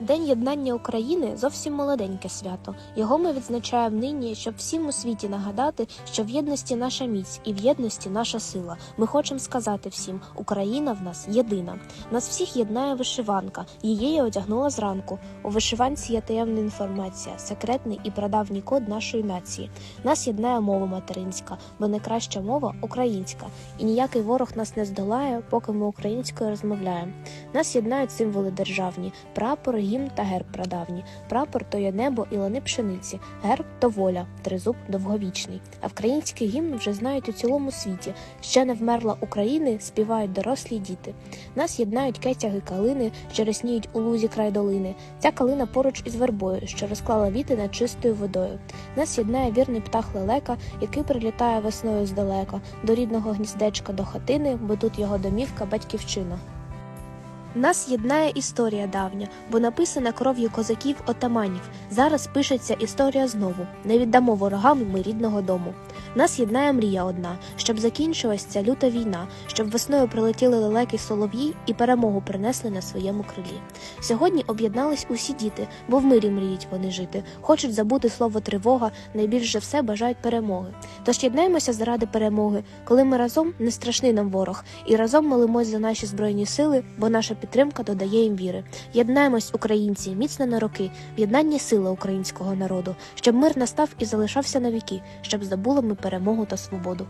День єднання України зовсім молоденьке свято. Його ми відзначаємо нині, щоб всім у світі нагадати, що в єдності наша міць і в єдності наша сила. Ми хочемо сказати всім: Україна в нас єдина. Нас всіх єднає вишиванка. Її я одягнула зранку. У вишиванці є таємна інформація, секретний і прадавній код нашої нації. Нас єднає мова материнська, бо найкраща мова українська. І ніякий ворог нас не здолає, поки ми українською розмовляємо. Нас єднають символи державні: прапор, гімн та герб прадавні. Прапор то є небо і лани пшениці, герб то воля, тризуб довговічний. А український гімн вже знають у цілому світі. Ще не вмерла України, співають дорослі діти. Нас єднають кетяги калини, що рясніють у лузі край долини. Ця калина поруч із вербою, що розклала віти над чистою водою. Нас єднає вірний птах лелека, який прилітає весною здалека, до рідного гніздечка до хатини, бо тут його домівка батьківщина. Нас єднає історія давня, бо написана кров'ю козаків отаманів. Зараз пишеться історія знову. Не віддамо ворогам ми рідного дому. Нас єднає мрія одна, щоб закінчилась ця люта війна, щоб весною прилетіли лелеки солов'ї і перемогу принесли на своєму крилі. Сьогодні об'єднались усі діти, бо в мирі мріють вони жити. Хочуть забути слово тривога, найбільше все бажають перемоги. Тож єднаємося заради перемоги, коли ми разом не страшний нам ворог, і разом молимось за наші збройні сили, бо наша підтримка додає їм віри. Єднаємось, українці, міцно на роки, в сила українського народу, щоб мир настав і залишався на віки, щоб здобули ми перемогу та свободу.